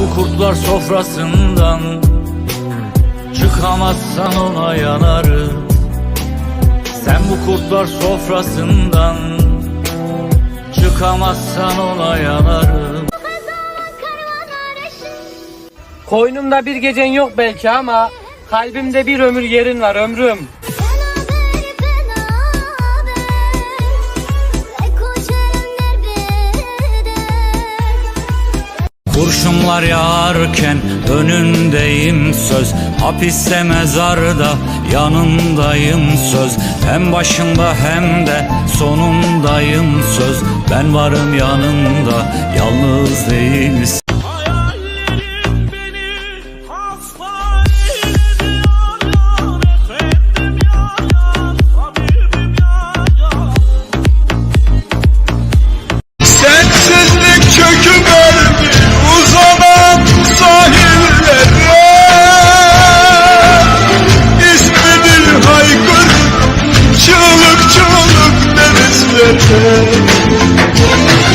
bu kurtlar sofrasından. Çıkamazsan ona yanarım Sen bu kurtlar sofrasından. Çıkamazsan ona yanarım Koynumda bir gecen yok belki ama kalbimde bir ömür yerin var ömrüm. Kurşunlar yağarken önündeyim söz. Hapiste mezarda yanındayım söz. Hem başında hem de sonundayım söz. Ben varım yanında yalnız değilsin yaşasın